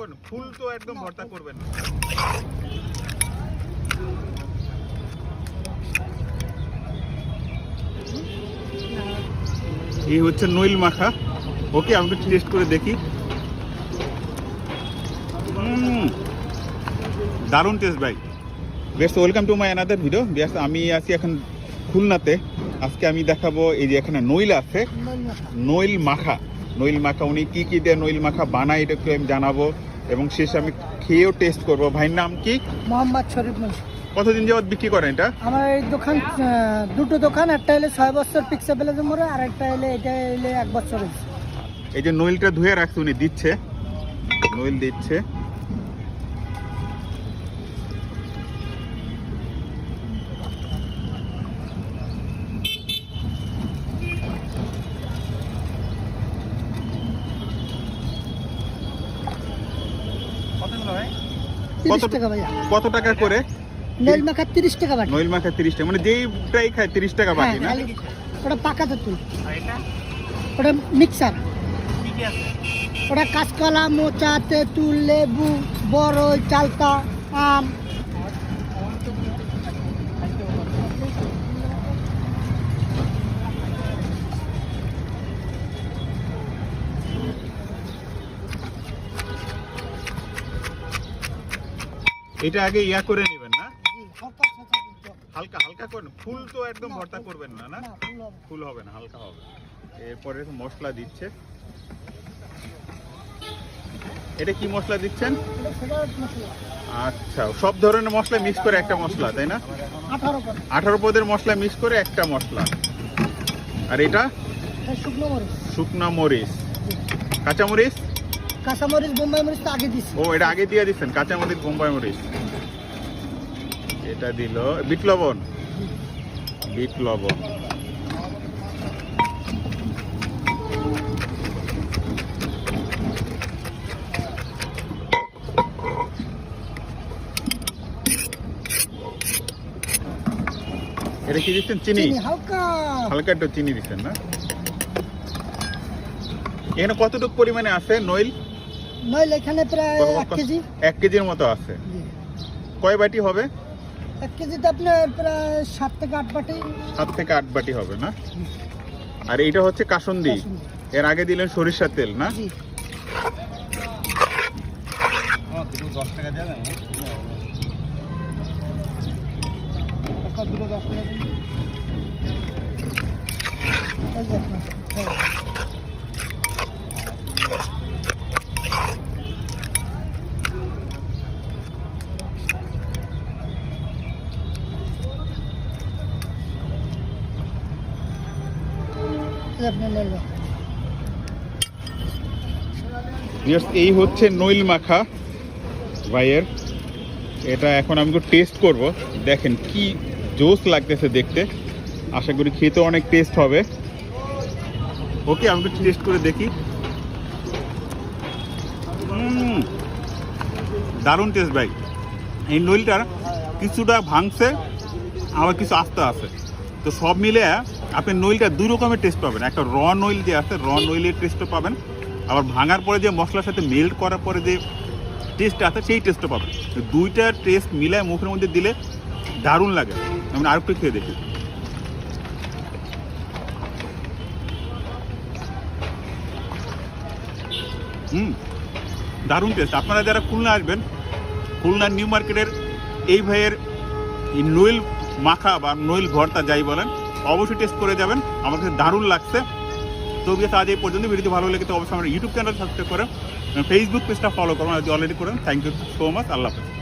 করেন ফুল তো একদম ভর্তা করবেন এই হচ্ছে নইল মাখা। ওকে আমি একটু টেস্ট করে দেখি। দারুণ টেস্ট ভাই। বেশ welcome to my another video বেশ আমি আছি এখন খুলনাতে। আজকে আমি দেখাবো এই যে এখানে নইল আছে। নইল মাখা। নইল মাখা উনি কি কি দিয়ে নইল মাখা বানায় এটা একটু আমি জানাব। এবং শেষ আমি খেয়েও টেস্ট করব। ভাইয়ের নাম কি? মোহাম্মদ শরীফ মুন্সি। কতদিন যাবত বিক্রি করেন এটা? আমার এই দোকান দুটো দোকান একটা হলে ছয় বছর পিক্সা প্লাজা মোড়ে আর একটা হলে এটা হলে এক বছর এই যে নইলটা ধুয়ে রাখছে উনি দিচ্ছে। নইল দিচ্ছে। কত- টাকা ভাইয়া। কত টাকা করে? নইল মাখা তিরিশ টাকা বাটি। নইল মাখা তিরিশ টাকা মানে যেইটাই খায় তিরিশ টাকা হ্যাঁ না? ওটা পাকা তেঁতুল। ওটা মিক্সার। ওটা কাঁচকলা মোচা তেঁতুল লেবু বড়ই চালতা আম। এটা আগে ইয়া করে নেবেন না? হালকা হালকা করেন ফুল তো একদম ভর্তা করবেন না না? ফুল হবে। না হালকা হবে। এরপরে মশলা দিচ্ছে। এটা কি মশলা দিচ্ছেন? আচ্ছা সব ধরনের মশলা মিক্স করে একটা মশলা তাই না? আঠারো পদের। মশলা মিক্স করে একটা মশলা। আর এটা? এটা শুকনো মরিচ। শুকনা মরিচ। কাঁচা মরিচ কাঁচা মরিচ বোম্বাই মরিচ তো আগে দিছি। ও এটা আগে দিয়ে দিচ্ছেন কাঁচা মরিচ বোম্বাই মরিচ। এটা দিল বিট লবণ। বিট লবণ। এটা কি দিচ্ছেন? চিনি। চিনি হালকা। হালকা একটু চিনি দিচ্ছেন না? এখানে কতটুকু পরিমাণে আছে? নইল? নইলে এখানে প্রায় এক কেজি। এক কেজির মতো আছে। কয় বাটি হবে? এক কেজিতে আপনার প্রায় সাত থেকে আট বাটি। সাত থেকে আট বাটি হবে না? আর এইটা হচ্ছে কাসন্দি। এর আগে দিলেন সরিষার তেল না? জি। টাকা এই হচ্ছে নইল মাখা ভাইয়ের। এটা এখন আমি একটু টেস্ট করব। দেখেন কি জোস লাগতেছে দেখতে। আশা করি খেতে অনেক টেস্ট হবে। ওকে আমি একটু টেস্ট করে দেখি। দারুণ টেস্ট ভাই। এই নইলটার কিছুটা ভাঙছে, আবার কিছু আস্তে আছে। তো সব মিলে আপনি নইলটা দুই রকমের টেস্ট পাবেন। একটা র নইল যে আছে র নইলের টেস্টও পাবেন। আবার ভাঙার পরে যে মশলার সাথে মেল্ট করার পরে যে টেস্ট আছে সেই টেস্টও পাবেন। তো দুইটা টেস্ট মিলায় মুখের মধ্যে দিলে দারুণ লাগে। আমি আরেকটু খেয়ে দেখি। হুম দারুণ টেস্ট আপনারা যারা খুলনা আসবেন খুলনা নিউ মার্কেটের এই ভাইয়ের এই নইল মাখা বা নইল ভর্তা যাই বলেন অবশ্যই টেস্ট করে যাবেন। আমার কাছে দারুণ লাগছে। তো বিয়ে আজ এই পর্যন্ত ভিডিওটি ভালো লেগেছে অবশ্যই আমার ইউটিউব চ্যানেল সাবস্ক্রাইব করেন ফেসবুক পেজটা ফলো করুন অলরেডি করেন থ্যাংক ইউ সো মাচ আল্লাহ হাফেজ।